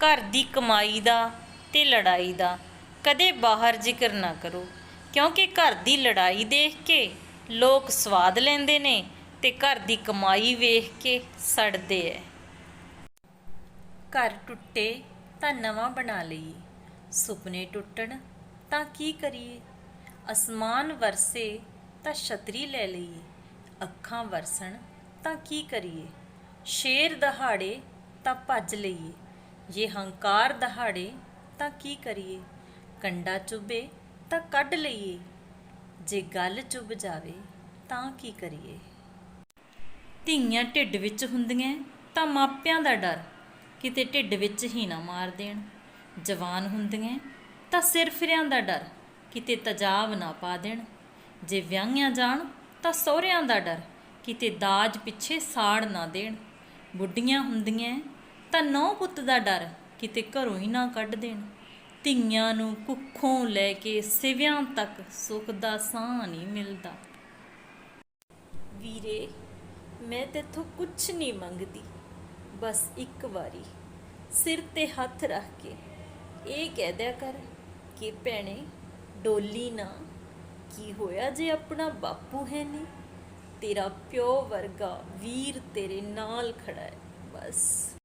ਘਰ ਦੀ ਕਮਾਈ ਦਾ ਤੇ ਲੜਾਈ ਦਾ ਕਦੇ ਬਾਹਰ ਜ਼ਿਕਰ ਨਾ ਕਰੋ, ਕਿਉਂਕਿ ਘਰ ਦੀ ਲੜਾਈ ਦੇਖ ਕੇ ਲੋਕ ਸਵਾਦ ਲੈਂਦੇ ਨੇ ਤੇ ਘਰ ਦੀ ਕਮਾਈ ਵੇਖ ਕੇ ਸੜਦੇ ਐ। ਘਰ ਟੁੱਟੇ ਤਾਂ ਨਵਾਂ ਬਣਾ ਲਈਏ, ਸੁਪਨੇ ਟੁੱਟਣ ਤਾਂ ਕੀ ਕਰੀਏ? ਅਸਮਾਨ ਵਰਸੇ ਤਾਂ ਛਤਰੀ ਲੈ ਲਈਏ, ਅੱਖਾਂ ਵਰਸਣ ਤਾਂ ਕੀ ਕਰੀਏ? ਸ਼ੇਰ ਦਹਾੜੇ ਤਾਂ ਭੱਜ ਲਈਏ ਜੇ ਹੰਕਾਰ ਦਹਾੜੇ, ਤਾਂ ਕੀ ਕਰੀਏ? ਕੰਡਾ ਚੁੱਭੇ, ਤਾਂ ਕੱਢ ਲਈਏ। ਜੇ ਗੱਲ ਚੁੱਭ ਜਾਵੇ, ਤਾਂ ਕੀ ਕਰੀਏ? ਧੀਆਂ ਢਿੱਡ ਵਿੱਚ ਹੁੰਦੀਆਂ, ਤਾਂ ਮਾਪਿਆਂ ਦਾ ਡਰ। ਕਿਤੇ ਢਿੱਡ ਵਿੱਚ ਹੀ ਨਾ ਮਾਰ ਦੇਣ। ਜਵਾਨ ਹੁੰਦੀਆਂ, ਤਾਂ ਸਿਰ ਫਿਰਿਆਂ ਦਾ ਡਰ। ਕਿਤੇ ਤਜਾਬ ਨਾ ਪਾ ਦੇਣ। ਜੇ ਵਿਆਹੀਆਂ ਜਾਣ, ਤਾਂ ਸਹੁਰਿਆਂ ਦਾ ਡਰ। ਕਿਤੇ ਦਾਜ ਪਿੱਛੇ ਸਾੜ ਨਾ ਦੇਣ। ਬੁੱਢੀਆਂ ਹੁੰਦੀਆਂ ਤਾਂ ਨੌ ਪੁੱਤ ਦਾ ਡਰ ਕਿਤੇ ਘਰੋਂ ਹੀ ਨਾ ਕੱਢ ਦੇਣ। ਧੀਆਂ ਨੂੰ ਕੁੱਖੋਂ ਲੈ ਕੇ ਸਿਵਿਆਂ ਤੱਕ ਸੁੱਖ ਦਾ ਸਾਹ ਨਹੀਂ ਮਿਲਦਾ। ਵੀਰੇ, ਮੈਂ ਤੇਥੋਂ ਕੁਛ ਨਹੀਂ ਮੰਗਦੀ। ਬਸ ਇੱਕ ਵਾਰੀ, ਸਿਰ ਤੇ ਹੱਥ ਰੱਖ ਕੇ ਇਹ ਕਹਿ ਦਿਆ ਕਰ ਕਿ ਭੈਣੇ, ਡੋਲੀ ਨਾ, ਕੀ ਹੋਇਆ ਜੇ ਆਪਣਾ ਬਾਪੂ ਹੈ ਨਹੀਂ? ਤੇਰਾ ਪਿਓ ਵਰਗਾ ਵੀਰ ਤੇਰੇ ਨਾਲ ਖੜਾ ਹੈ, ਬਸ।